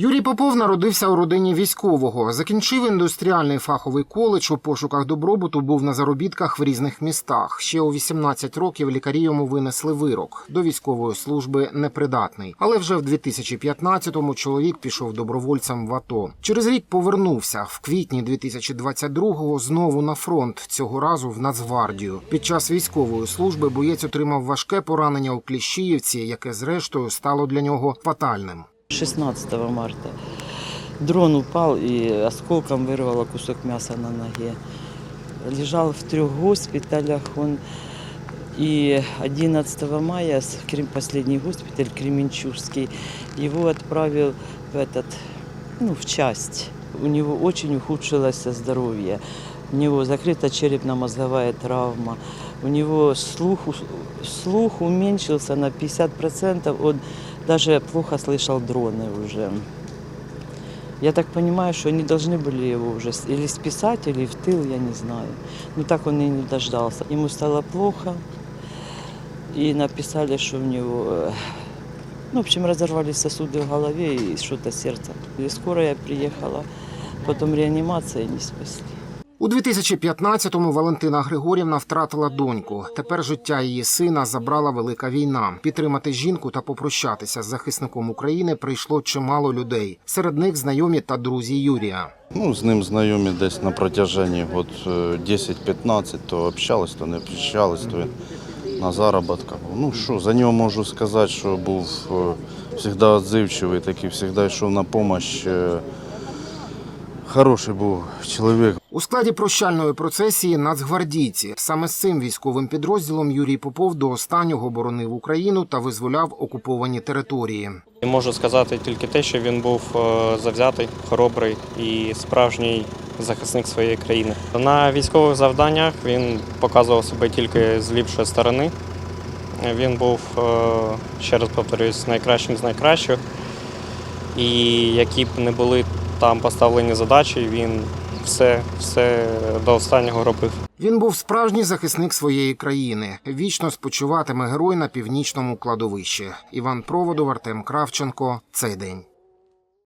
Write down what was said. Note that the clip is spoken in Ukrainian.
Юрій Попов народився у родині військового. Закінчив індустріальний фаховий коледж. У пошуках добробуту був на заробітках в різних містах. Ще у 18 років лікарі йому винесли вирок. До військової служби непридатний. Але вже в 2015-му чоловік пішов добровольцем в АТО. Через рік повернувся в квітні 2022-го знову на фронт. Цього разу в Нацгвардію. Під час військової служби боєць отримав важке поранення у Кліщіївці, яке зрештою стало для нього фатальним. 16 марта дрон упал и осколком вырвало кусок мяса на ноге. Лежал в трех госпиталях он. И 11 мая последний госпиталь Кременчужский его отправил в этот, ну, в часть. У него очень ухудшилось здоровье. У него закрыта черепно-мозговая травма. У него слух, у- слух уменьшился на 50%. Он даже плохо слышал дроны уже. Я так понимаю, что они должны были его уже с- или списать, или в тыл, я не знаю. Но так он и не дождался. Ему стало плохо, и написали, что у него, э, ну, в общем, разорвались сосуды в голове и что-то сердце. И скорая приехала, потом реанимация не спасли. У 2015-му Валентина Григорівна втратила доньку. Тепер життя її сина забрала велика війна. Підтримати жінку та попрощатися з захисником України прийшло чимало людей. Серед них знайомі та друзі Юрія. Ну, з ним знайомі десь на протяженні от, е, 10-15, то общались, то не общались, то на заробітках. Ну що, за нього можу сказати, що був е, завжди відзивчивий, такий завжди йшов на допомогу. Хороший був чоловік. У складі прощальної процесії нацгвардійці. Саме з цим військовим підрозділом Юрій Попов до останнього боронив Україну та визволяв окуповані території. І Можу сказати тільки те, що він був е, завзятий, хоробрий і справжній захисник своєї країни. На військових завданнях він показував себе тільки з ліпшої сторони. Він був, е, ще раз повторюсь, найкращим з найкращих. І які б не були там поставлені задачі, він все, все до останнього робив. Він був справжній захисник своєї країни. Вічно спочиватиме герой на північному кладовищі. Іван Проводов, Артем Кравченко. Цей день.